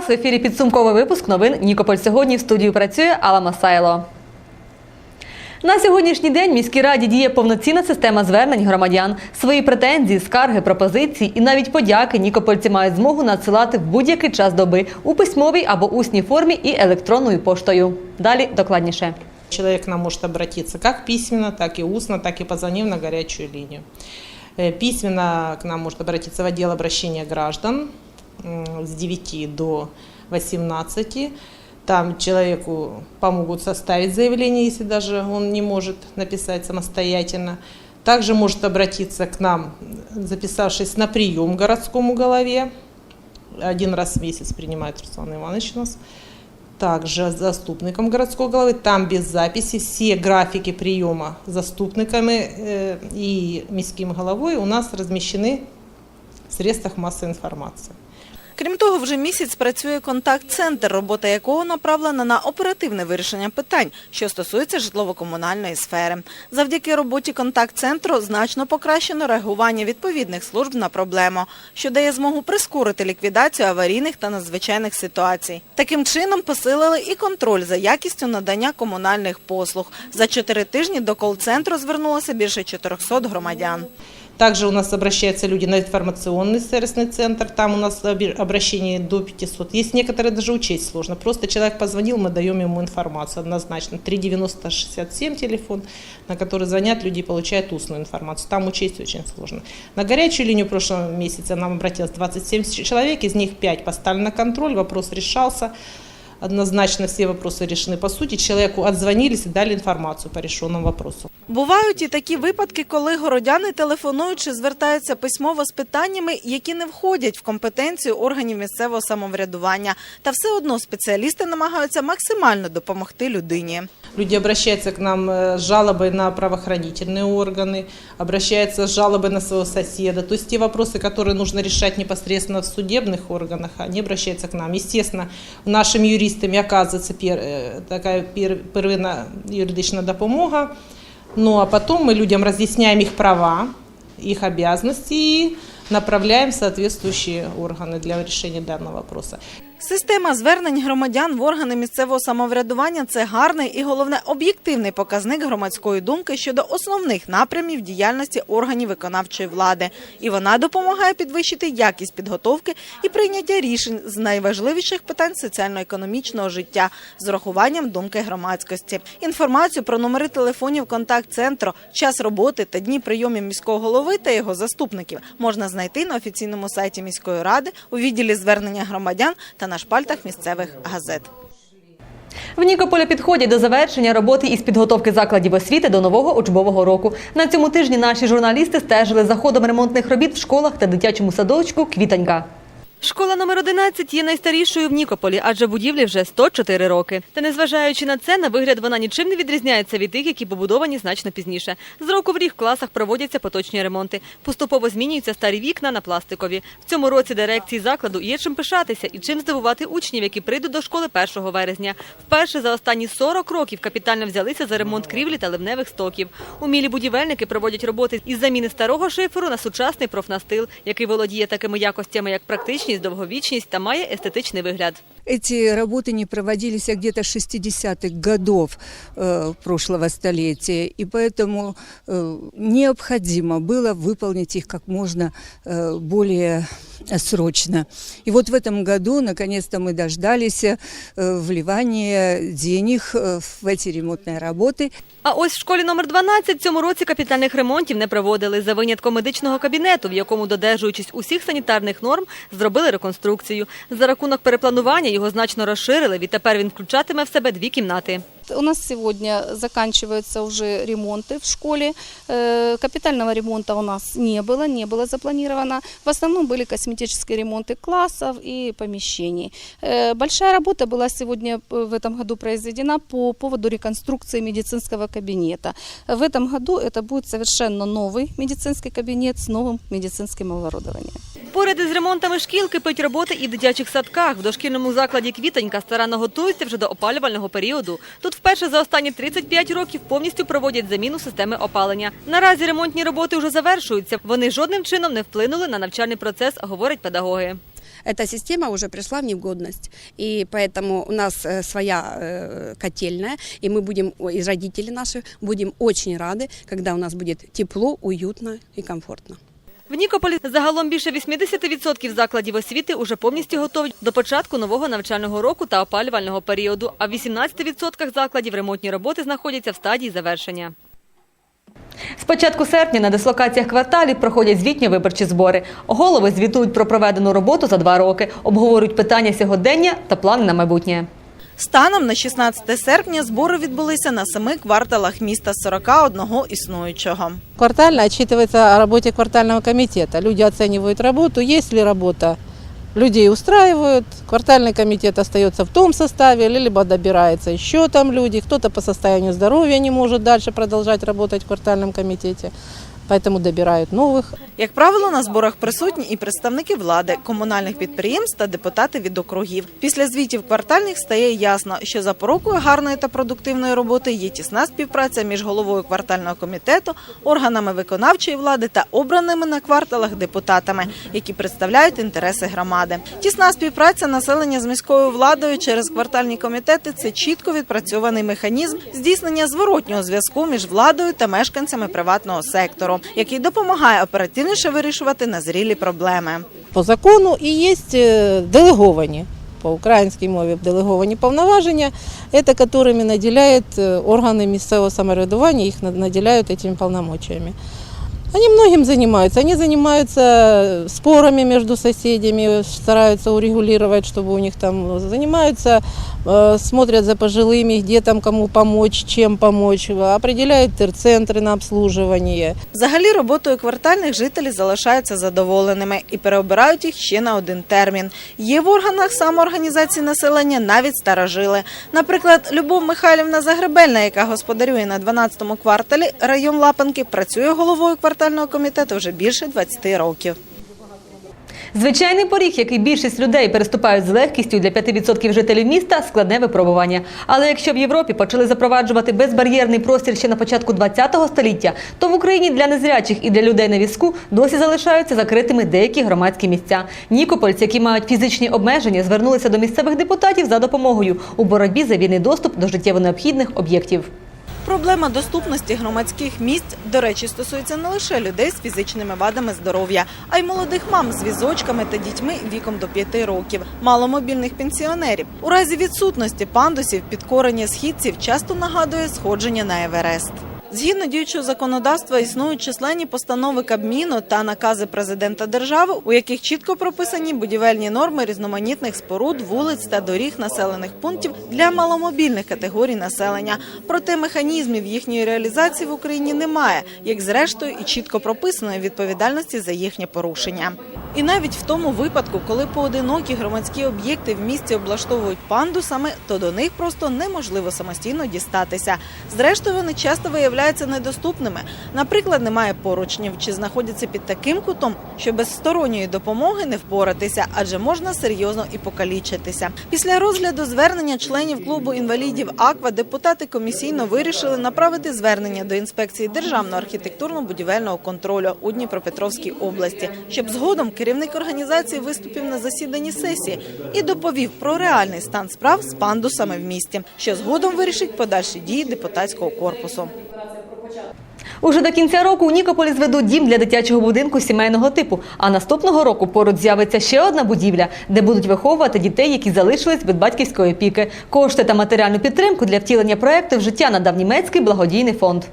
час в ефірі підсумковий випуск новин Нікополь сьогодні в студії працює Алла Масайло. На сьогоднішній день в міській раді діє повноцінна система звернень громадян. Свої претензії, скарги, пропозиції і навіть подяки нікопольці мають змогу надсилати в будь-який час доби у письмовій або усній формі і електронною поштою. Далі докладніше. Человек к нам может обратиться как письменно, так и устно, так и позвонив на горячую линию. Э, Письменно к нам может обратиться в отдел обращения граждан с 9 до 18. Там человеку помогут составить заявление, если даже он не может написать самостоятельно. Также может обратиться к нам, записавшись на прием городскому голове. Один раз в месяц принимает Руслан Иванович нас также заступником городского головы. Там без записи все графики приема заступниками э, и міським головой у нас размещены в средствах массовой информации. Крім того, вже місяць працює контакт-центр, робота якого направлена на оперативне вирішення питань, що стосується житлово-комунальної сфери. Завдяки роботі контакт-центру значно покращено реагування відповідних служб на проблему, що дає змогу прискорити ліквідацію аварійних та надзвичайних ситуацій. Таким чином посилили і контроль за якістю надання комунальних послуг. За чотири тижні до кол-центру звернулося більше 400 громадян. Также у нас обращаются люди на информационный сервисный центр, там у нас обращений до 500. Есть некоторые даже учесть сложно. Просто человек позвонил, мы даем ему информацию однозначно. 39067 телефон, на который звонят люди и получают устную информацию. Там учесть очень сложно. На горячую линию в прошлом месяце нам обратилось 27 человек, из них 5 поставили на контроль, вопрос решался. Однозначно все вопросы решены. По сути, человеку отзвонились и дали информацию по решенному вопросу. Бувають і такі випадки, коли городяни телефонують чи звертаються письмово з питаннями, які не входять в компетенцію органів місцевого самоврядування. Та все одно спеціалісти намагаються максимально допомогти людині. Люди обращаются к нам э, с жалобой на правоохранительные органы, обращаются с жалобой на своего соседа. То есть те вопросы, которые нужно решать непосредственно в судебных органах, они обращаются к нам. Естественно, нашим юристам оказывается пер, э, такая пер, первинна юридичная допомога. Ну а потом мы людям разъясняем их права, их обязанности и направляем соответствующие органы для решения данного вопроса. Система звернень громадян в органи місцевого самоврядування це гарний і головне об'єктивний показник громадської думки щодо основних напрямів діяльності органів виконавчої влади. І вона допомагає підвищити якість підготовки і прийняття рішень з найважливіших питань соціально-економічного життя з урахуванням думки громадськості. Інформацію про номери телефонів контакт-центру, час роботи та дні прийомів міського голови та його заступників можна знайти на офіційному сайті міської ради у відділі звернення громадян та на шпальтах місцевих газет. В Нікополі підходять до завершення роботи із підготовки закладів освіти до нового учбового року. На цьому тижні наші журналісти стежили за ходом ремонтних робіт в школах та дитячому садочку Квітонька. Школа номер 11 є найстарішою в Нікополі, адже будівлі вже 104 роки. Та незважаючи на це, на вигляд вона нічим не відрізняється від тих, які побудовані значно пізніше. З року в рік в класах проводяться поточні ремонти. Поступово змінюються старі вікна на пластикові. В цьому році дирекції закладу є чим пишатися і чим здивувати учнів, які прийдуть до школи 1 вересня. Вперше за останні 40 років капітально взялися за ремонт крівлі та ливневих стоків. Умілі будівельники проводять роботи із заміни старого шиферу на сучасний профнастил, який володіє такими якостями, як практичність, довговічність та має естетичний вигляд. Эти работы не проводились а где-то 60-х годов э, прошлого столетия, и поэтому э, необходимо было выполнить их как можно э, более срочно. И вот в этом году, наконец-то, мы дождались э, вливания денег э, в эти ремонтные работы. А ось в школі номер 12 в цьому році капітальних ремонтів не проводили за винятком медичного кабінету, в якому, додержуючись усіх санітарних норм, зробили реконструкцію. За рахунок перепланування його значно розширили. Відтепер він включатиме в себе дві кімнати. У нас сегодня заканчиваются уже ремонты в школе. Э, Капитального ремонта у нас не было, не было запланировано. В основном были косметические ремонты классов и помещений. Э, Большая работа была сегодня э, в этом году произведена по поводу реконструкции медицинского кабинета. В этом году это будет совершенно новый медицинский кабинет с новым медицинским оборудованием. Поряд із ремонтами шкіл кипить роботи і в дитячих садках. В дошкільному закладі Квітонька старанно готується вже до опалювального періоду. Тут вперше за останні 35 років повністю проводять заміну системи опалення. Наразі ремонтні роботи вже завершуються. Вони жодним чином не вплинули на навчальний процес, говорять педагоги. эта система уже пришла в негодность. И поэтому у нас э, своя э, котельная, и мы будем, ой, и родители наши, будем очень рады, когда у нас будет тепло, уютно и комфортно. В Нікополі загалом більше 80% закладів освіти уже повністю готові до початку нового навчального року та опалювального періоду, а в 18% закладів ремонтні роботи знаходяться в стадії завершення. З початку серпня на дислокаціях кварталів проходять звітні виборчі збори. Голови звітують про проведену роботу за два роки, обговорюють питання сьогодення та плани на майбутнє. Станом на 16 серпня збори відбулися на семи кварталах міста з 41 існуючого. Квартально отчитывается о работе квартального комитета. Люди оценивают работу, есть ли работа. Людей устраивают, квартальный комитет остается в том составе, либо добирается еще там люди, кто-то по состоянию здоровья не может дальше продолжать работать в квартальном комитете, поэтому добирают новых. Як правило, на зборах присутні і представники влади, комунальних підприємств та депутати від округів. Після звітів квартальних стає ясно, що запорукою гарної та продуктивної роботи є тісна співпраця між головою квартального комітету, органами виконавчої влади та обраними на кварталах депутатами, які представляють інтереси громади. Тісна співпраця населення з міською владою через квартальні комітети це чітко відпрацьований механізм здійснення зворотнього зв'язку між владою та мешканцями приватного сектору, який допомагає оперативніше вирішувати назрілі проблеми. По закону і є е, делеговані. По українській мові делеговані повноваження, это которыми наделяет е, органи місцевого самоврядування, їх на- наделяют этими полномочиями. Они многим занимаются. Они занимаются спорами между соседями, стараются урегулировать, чтобы у них там занимаются, э, смотрят за пожилыми, где там кому помочь, чем помочь, определяют терцентры на обслуживание. Взагалі роботою квартальних жителі залишаються задоволеними і переобирають їх ще на один термін. Є в органах самоорганізації населення навіть старожили. Наприклад, Любов Михайлівна Загребельна, яка господарює на 12-му кварталі район Лапанки, працює головою квартального комітету вже більше 20 років. Звичайний поріг, який більшість людей переступають з легкістю для 5% жителів міста, складне випробування. Але якщо в Європі почали запроваджувати безбар'єрний простір ще на початку ХХ століття, то в Україні для незрячих і для людей на візку досі залишаються закритими деякі громадські місця. Нікопольці, які мають фізичні обмеження, звернулися до місцевих депутатів за допомогою у боротьбі за вільний доступ до життєво необхідних об'єктів. Проблема доступності громадських місць, до речі, стосується не лише людей з фізичними вадами здоров'я, а й молодих мам з візочками та дітьми віком до 5 років, маломобільних пенсіонерів. У разі відсутності пандусів підкорення східців часто нагадує сходження на Еверест. Згідно діючого законодавства існують численні постанови Кабміну та накази президента держави, у яких чітко прописані будівельні норми різноманітних споруд, вулиць та доріг населених пунктів для маломобільних категорій населення. Проте механізмів їхньої реалізації в Україні немає, як зрештою і чітко прописаної відповідальності за їхнє порушення. І навіть в тому випадку, коли поодинокі громадські об'єкти в місті облаштовують пандусами, то до них просто неможливо самостійно дістатися. Зрештою, вони часто виявляються недоступними. Наприклад, немає поручнів чи знаходяться під таким кутом, що без сторонньої допомоги не впоратися, адже можна серйозно і покалічитися. Після розгляду звернення членів клубу інвалідів АКВА депутати комісійно вирішили направити звернення до інспекції державного архітектурно-будівельного контролю у Дніпропетровській області, щоб згодом керівник організації виступив на засіданні сесії і доповів про реальний стан справ з пандусами в місті, що згодом вирішить подальші дії депутатського корпусу. Уже до кінця року у Нікополі зведуть дім для дитячого будинку сімейного типу. А наступного року поруч з'явиться ще одна будівля, де будуть виховувати дітей, які залишились від батьківської опіки. Кошти та матеріальну підтримку для втілення проекту в життя надав німецький благодійний фонд.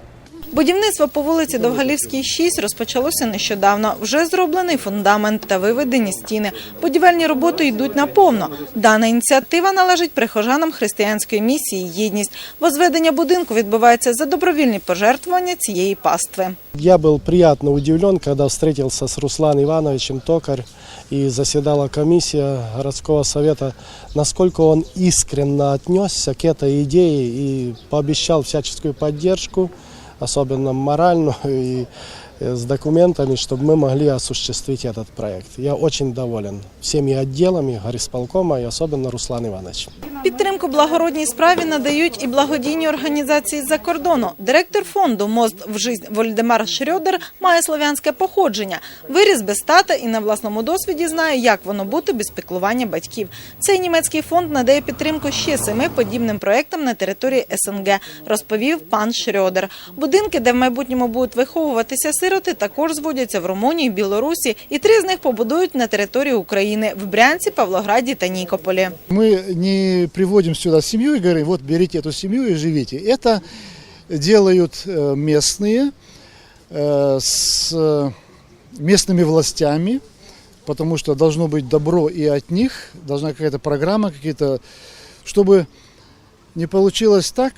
Будівництво по вулиці Довгалівській 6 розпочалося нещодавно. Вже зроблений фундамент та виведені стіни. Будівельні роботи йдуть наповно. Дана ініціатива належить прихожанам християнської місії «Єдність». Бо зведення будинку відбувається за добровільні пожертвування цієї пастви. Я был приятно удивлен, когда встретился с Русланом Ивановичем Токарь и заседала комиссия городского совета, насколько он искренне отнесся к этой идее и пообещал всяческую поддержку, особенно моральную. И э, с документами, чтобы мы могли осуществить этот проект. Я очень доволен всеми отделами горисполкома и особенно Руслан Иванович. Підтримку благородній справі надають і благодійні організації з-за кордону. Директор фонду «Мост в жизнь» Вольдемар Шрьодер має слов'янське походження. Виріс без тата і на власному досвіді знає, як воно бути без піклування батьків. Цей німецький фонд надає підтримку ще семи подібним проектам на території СНГ, розповів пан Шрьодер. Будинки, де в майбутньому будуть виховуватися сироти, також зводяться в Румунії, Білорусі, і три з них побудують на території України в Брянці, Павлограді та Нікополі. Мы не приводим сюда семью и говорим, вот берите эту семью и живите. Это делают э, местные э, с э, местными властями, потому что должно быть добро и от них, должна какая-то программа, какие-то, чтобы не получилось так,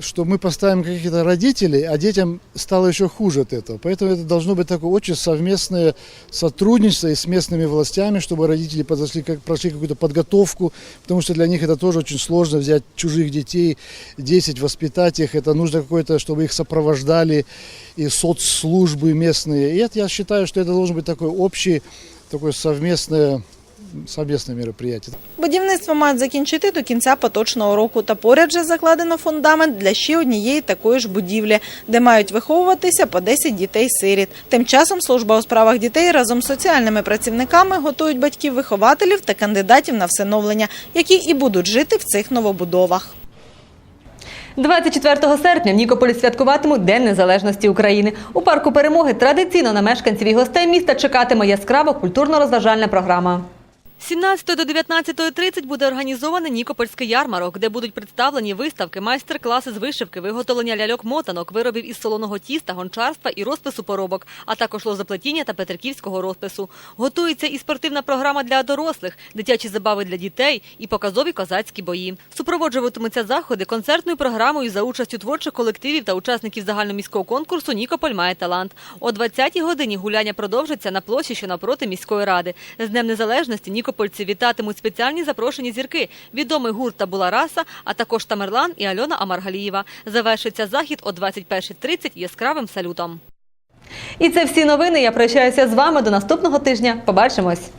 что мы поставим каких-то родителей, а детям стало еще хуже от этого. Поэтому это должно быть такое очень совместное сотрудничество и с местными властями, чтобы родители подошли, как, прошли какую-то подготовку, потому что для них это тоже очень сложно взять чужих детей, 10, воспитать их. Это нужно какое-то, чтобы их сопровождали и соцслужбы местные. И это, я считаю, что это должен быть такой общий, такое совместное, совместное мероприятие. Будівництво мають закінчити до кінця поточного року. Та поряд же закладено фундамент для ще однієї такої ж будівлі, де мають виховуватися по 10 дітей-сиріт. Тим часом служба у справах дітей разом з соціальними працівниками готують батьків-вихователів та кандидатів на всиновлення, які і будуть жити в цих новобудовах. 24 серпня в Нікополі святкуватимуть День Незалежності України. У парку перемоги традиційно на мешканців і гостей міста чекатиме яскрава культурно-розважальна програма. З 17 до 19.30 буде організований Нікопольський ярмарок, де будуть представлені виставки, майстер-класи з вишивки, виготовлення ляльок-мотанок, виробів із солоного тіста, гончарства і розпису поробок, а також лозоплетіння та петриківського розпису. Готується і спортивна програма для дорослих, дитячі забави для дітей і показові козацькі бої. Супроводжуватимуться заходи концертною програмою за участю творчих колективів та учасників загальноміського конкурсу Нікополь має талант. О 20-й годині гуляння продовжиться на площі, що напроти міської ради. З Днем Незалежності Нікопольці вітатимуть спеціальні запрошені зірки, відомий гурт Табула Раса, а також Тамерлан і Альона Амаргалієва. Завершиться захід о 21.30 яскравим салютом. І це всі новини. Я прощаюся з вами до наступного тижня. Побачимось.